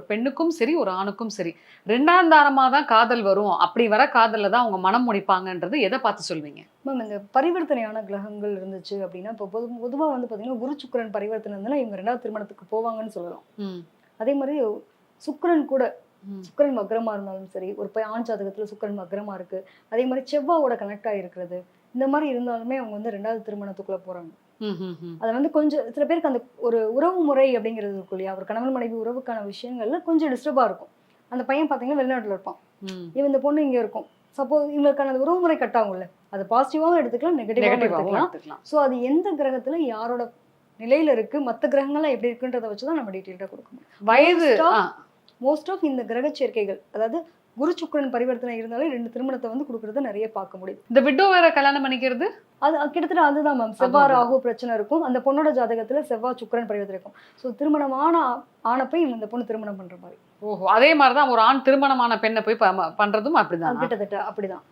ஒரு பெண்ணுக்கும் சரி ஒரு ஆணுக்கும் சரி. ரெண்டாம் தாரமா தான் காதல் வரும். அப்படி வர காதல்ல தான் அவங்க மனம் முடிப்பாங்கன்றது எதை பார்த்து சொல்வீங்க? மேம் இந்த பரிவர்த்தனையான கிரகங்கள் இருந்துச்சு அப்படின்னா இப்போ பொது பொதுவாக வந்து பார்த்தீங்கன்னா குரு சுக்கிரன் பரிவர்த்தனை இருந்ததுன்னா இவங்க ரெண்டாவது திருமணத்துக்கு போவாங்கன்னு சொல்லலாம். அதே மாதிரி சுக்கிரன் கூட சுக்கிரன் வக்ரமா இருந்தாலும் சரி ஒரு பை- ஆண் ஜாதகத்துல சுக்கிரன் வக்ரமா இருக்கு. அதே மாதிரி செவ்வாவோட கனெக்ட் ஆகிருக்கிறது இந்த மாதிரி இருந்தாலுமே அவங்க வந்து ரெண்டாவது திருமணத்துக்குள்ள போறாங்க. அதை வந்து கொஞ்சம் சில பேருக்கு அந்த ஒரு உறவு முறை அப்படிங்கிறது இருக்கும் இல்லையா? ஒரு கணவன் மனைவி உறவுக்கான விஷயங்கள்ல கொஞ்சம் டிஸ்டர்பா இருக்கும். அந்த பையன் பார்த்தீங்கன்னா வெளிநாட்டுல இருப்பான். இவன் இந்த பொண்ணு இங்க இருக்கும். சப்போஸ் இவங்களுக்கான அந்த உறவு முறை கட் ஆகும்ல. அது பாசிட்டிவாகவும் எடுத்துக்கலாம் நெகட்டிவாகவும் எடுத்துக்கலாம். ஸோ அது எந்த கிரகத்துல யாரோட நிலையில இருக்கு மற்ற கிரகங்கள்லாம் எப்படி இருக்குன்றத வச்சு தான் நம்ம டீட்டெயில்டாக கொடுக்க முடியும். வயது மோஸ்ட் ஆஃப் இந்த கிரக சேர்க்கைகள் அதாவது குரு சுக்கிரன் பரிவர்த்தனை இருந்தாலே ரெண்டு திருமணத்தை வந்து கொடுக்கறத நிறைய பார்க்க முடியும். இந்த விட்டோ வேற கல்யாணம் பண்ணிக்கிறது? அது கிட்டத்தட்ட அதுதான் மேம் செவ்வாய். ராகு பிரச்சனை இருக்கும். அந்த பொண்ணோட ஜாதகத்துல செவ்வாய் சுக்கிரன் பரிவர்த்தனை இருக்கும். ஸோ திருமணமான ஆ- ஆணப்பை இந்த பொண்ணு திருமணம் பண்ற மாதிரி. ஓஹோ அதே மாதிரிதான் ஒரு ஆண் திருமணமான பெண்ணை போய் பண்றதும் அப்படிதான்? கிட்டத்தட்ட அப்படிதான்.